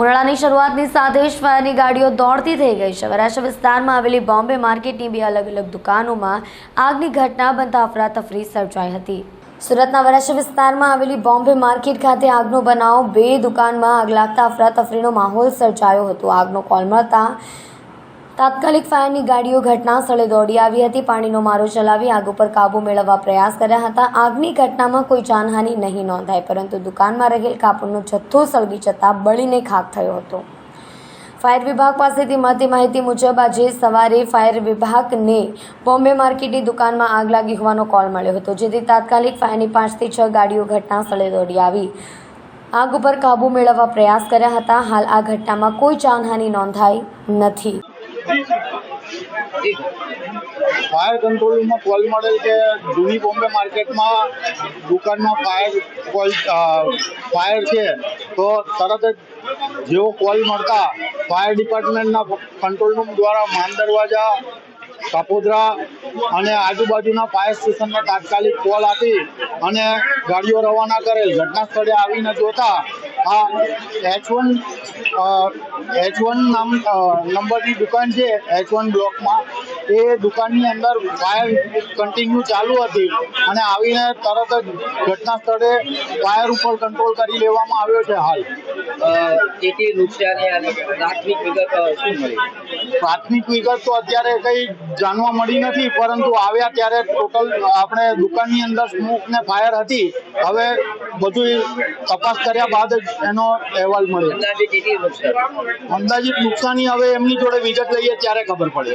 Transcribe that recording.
ઉનાળાની શરૂઆતની સાથે જ ફાયરની ગાડીઓ દોડતી થઈ ગઈ છે. વરાછા વિસ્તારમાં આવેલી બોમ્બે માર્કેટની બે અલગ અલગ દુકાનોમાં આગની ઘટના બનતા અફરાતફરી સર્જાઈ હતી. સુરતના વરાછા વિસ્તારમાં આવેલી બોમ્બે માર્કેટ ખાતે આગનો બનાવ, બે દુકાનમાં આગ લાગતા અફરાતફરીનો માહોલ સર્જાયો હતો. આગનો કોલ મળતા તાત્કાલિક ફાયરની ગાડીઓ ઘટના સ્થળે દોડી આવી હતી. પાણીનો મારો ચલાવી આગ ઉપર કાબુ મેળવવા પ્રયાસ કર્યા હતા. આગની ઘટનામાં કોઈ જાનહાનિ નહીં નોંધાઈ, પરંતુ દુકાનમાં રહેલ કાપડનો જથ્થો સળગી જતાં બળીને ખાક થયો હતો. ફાયર વિભાગ પાસેથી મળતી માહિતી મુજબ, આજે સવારે ફાયર વિભાગને બોમ્બે માર્કેટની દુકાનમાં આગ લાગી હોવાનો કોલ મળ્યો હતો, જેથી તાત્કાલિક ફાયરની પાંચથી છ ગાડીઓ ઘટના સ્થળે દોડી આવી. આગ ઉપર કાબુ મેળવવા પ્રયાસ કર્યા હતા. હાલ આ ઘટનામાં કોઈ જાનહાનિ નોંધાઈ નથી. ફાયર કંટ્રોલમાં કોલ મળેલ કે જૂની બોમ્બે માર્કેટમાં દુકાનમાં ફાયર કોલ ફાયર છે. તો તરત જ જેવો કોલ મળતા ફાયર ડિપાર્ટમેન્ટના કંટ્રોલ રૂમ દ્વારા માન દરવાજા, કાપોદ્રા અને આજુબાજુના ફાયર સ્ટેશનને તાત્કાલિક કોલ આપી અને ગાડીઓ રવાના કરેલ. ઘટના સ્થળે આવીને જોતા આ એચ વન એચ વન નામ નંબરની દુકાન છે એચ વન બ્લોકમાં. એ દુકાનની અંદર ફાયર કન્ટિન્યુ ચાલુ હતી અને આવીને તરત જ ઘટના સ્થળે ફાયર ઉપર કંટ્રોલ કરી લેવામાં આવ્યો છે હાલ. કેટલી નુકસાની અને પ્રાથમિક વિગત શું મળી? પ્રાથમિક વિગત તો અત્યારે કંઈ જાણવા મળી નથી પરંતુ આવ્યા ત્યારે ટોટલ આપણે દુકાનની અંદર સ્મોક ને ફાયર હતી. હવે બધું તપાસ કર્યા બાદ જ એનો અહેવાલ મળ્યો. અંદાજે અંદાજિત નુકસાની હવે એમની જોડે વિગત લઈએ ત્યારે ખબર પડે